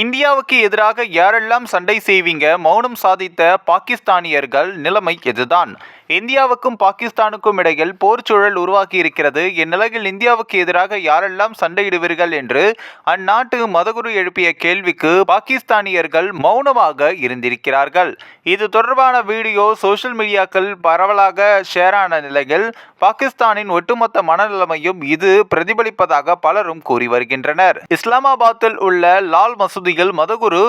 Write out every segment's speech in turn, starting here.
இந்தியாவுக்கு எதிராக யாரெல்லாம் சண்டை செய்வீங்க? மௌனம் சாதித்த பாகிஸ்தானியர்கள் நிலைமை இதுதான் இந்தியாவுக்கும் பாகிஸ்தானுக்கும் இடையில் போர் சூழல் உருவாகி இருக்கிறது இந்நிலையில் இந்தியாவுக்கு எதிராக யாரெல்லாம் சண்டையிடுவீர்கள் என்று அந்நாட்டு மதகுரு எழுப்பிய கேள்விக்கு பாகிஸ்தானியர்கள் மௌனமாக இருந்திருக்கிறார்கள். இது தொடர்பான வீடியோ சோஷியல் மீடியாக்கள் பரவலாக ஷேரான நிலையில் பாகிஸ்தானின் ஒட்டுமொத்த மனநிலைமையும் இது பிரதிபலிப்பதாக பலரும் கூறி வருகின்றனர். இஸ்லாமாபாத்தில் உள்ள லால் துதிகள் மதகுரு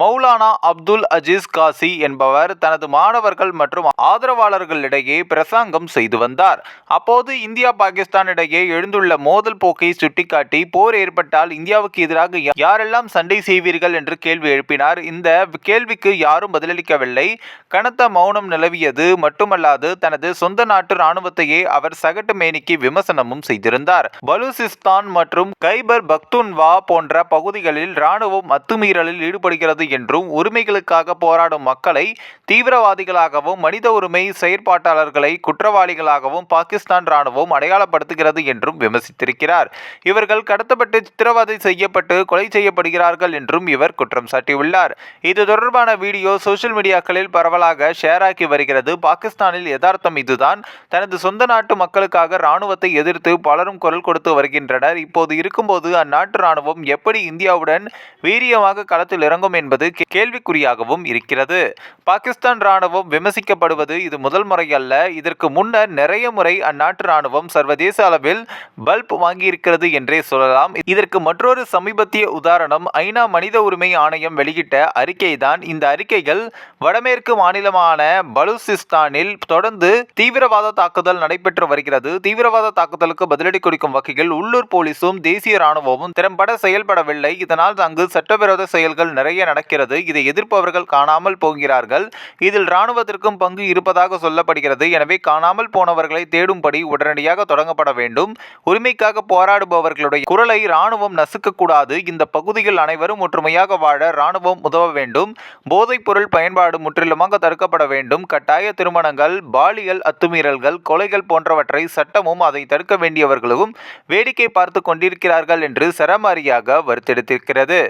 மௌலானா அப்துல் அஜீஸ் காசி என்பவர் தனது மாணவர்கள் மற்றும் ஆதரவாளர்களிடையே பிரசங்கம் செய்து வந்தார். அப்போது இந்தியா பாகிஸ்தான் இடையே எழுந்துள்ள மோதல் போக்கை சுட்டிக்காட்டி போர் ஏற்பட்டால் இந்தியாவுக்கு எதிராக யாரெல்லாம் சண்டை செய்வீர்கள் என்று கேள்வி எழுப்பினார். இந்த கேள்விக்கு யாரும் பதிலளிக்கவில்லை. கனத்த மௌனம் நிலவியது. மட்டுமல்லாது தனது சொந்த நாட்டு ராணுவத்தையே அவர் சகட்டு மேனிக்கு விமர்சனமும் செய்திருந்தார். பலூசிஸ்தான் மற்றும் கைபர் பக்துன்வா போன்ற பகுதிகளில் ராணுவம் அத்துமீறலில் ஈடுபடுகிறது என்றும் உரிமைகளுக்காக போராடும் மக்களை தீவிரவாதிகளாகவும் மனித உரிமை செயற்பாட்டாளர்களை குற்றவாளிகளாகவும் பாகிஸ்தான் ராணுவம் அடையாளப்படுத்துகிறது என்றும் விமர்சித்திருக்கிறார். இவர்கள் கடத்தப்பட்டு சித்திரவதை செய்யப்பட்டு கொலை செய்யப்படுகிறார்கள் என்றும் இவர் குற்றம் சாட்டியுள்ளார். இது தொடர்பான வீடியோ சோஷியல் மீடியாக்களில் பரவலாக ஷேர் ஆகி வருகிறது. பாகிஸ்தானில் யதார்த்தம் இதுதான். தனது சொந்த நாட்டு மக்களுக்காக ராணுவத்தை எதிர்த்து பலரும் குரல் கொடுத்து வருகின்றனர். இப்போது இருக்கும்போது அந்நாட்டு ராணுவம் எப்படி இந்தியாவுடன் வீரியமாக களத்தில் இறங்கும் என்பது என்பது கேள்விக்குறியாகவும் இருக்கிறது. பாகிஸ்தான் ராணுவம் விமர்சிக்கப்படுவது இது முதல் முறை அல்ல இதற்கு முன்னர் நிறைய முறை அந்நாட்டு ராணுவம் சர்வதேச அளவில் பல்ப் வாங்கியிருக்கிறது என்றே சொல்லலாம். இதற்கு மற்றொரு சமீபத்திய உதாரணம் ஐநா மனித உரிமை ஆணையம் வெளியிட்ட அறிக்கைதான். இந்த அறிக்கைகள் வடமேற்கு மாநிலமான பலூசிஸ்தானில் தொடர்ந்து தீவிரவாத தாக்குதல் நடைபெற்று வருகிறது. தீவிரவாத தாக்குதலுக்கு பதிலடி கொடுக்கும் வகையில் உள்ளூர் போலீஸும் தேசிய ராணுவமும் திறம்பட செயல்படவில்லை. இதனால் அங்கு சட்டவிரோத செயல்கள் நிறைய நடக்கிறது. இதை எதிர்ப்பவர்கள் காணாமல் போகிறார்கள். இதில் இராணுவத்திற்கும் பங்கு இருப்பதாக சொல்லப்படுகிறது. எனவே காணாமல் போனவர்களை தேடும்படி உடனடியாக தொடங்கப்பட வேண்டும். உரிமைக்காக போராடுபவர்களுடைய குரலை இராணுவம் நசுக்கக்கூடாது. இந்த பகுதியில் அனைவரும் ஒற்றுமையாக வாழ இராணுவம் உதவ வேண்டும். போதைப் பொருள் பயன்பாடு முற்றிலுமாக தடுக்கப்பட வேண்டும். கட்டாய திருமணங்கள் பாலியல் அத்துமீறல்கள் கொலைகள் போன்றவற்றை சட்டமும் அதை தடுக்க வேண்டியவர்களும் வேடிக்கை பார்த்து கொண்டிருக்கிறார்கள் என்று சரமாரியாக வருத்தெடுத்திருக்கிறது.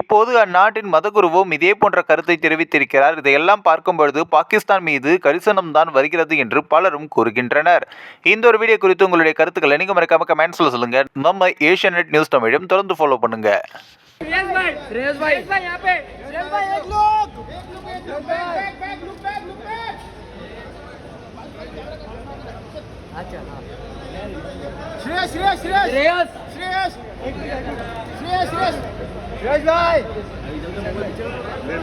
இப்போது அந்நாட்டின் குருவும் இதே போன்ற கருத்தை தெரிவித்திருக்கிறார். இதையெல்லாம் பார்க்கும் பொழுது பாகிஸ்தான் மீது கரிசனம் தான் வருகிறது என்று பலரும் கூறுகின்றனர். இந்த ஒரு வீடியோ குறித்து உங்களுடைய கருத்துக்களை நீங்க மறக்காம கமெண்ட்ஸ்ல சொல்லுங்க. நம்ம ஏஷியநெட் நியூஸ் தமிழும் தொடர்ந்து ஃபாலோ பண்ணுங்க. श्रेयस श्रेयस श्रेयस श्रेयस श्रेयस श्रेयस श्रेयस भाई Let's do it.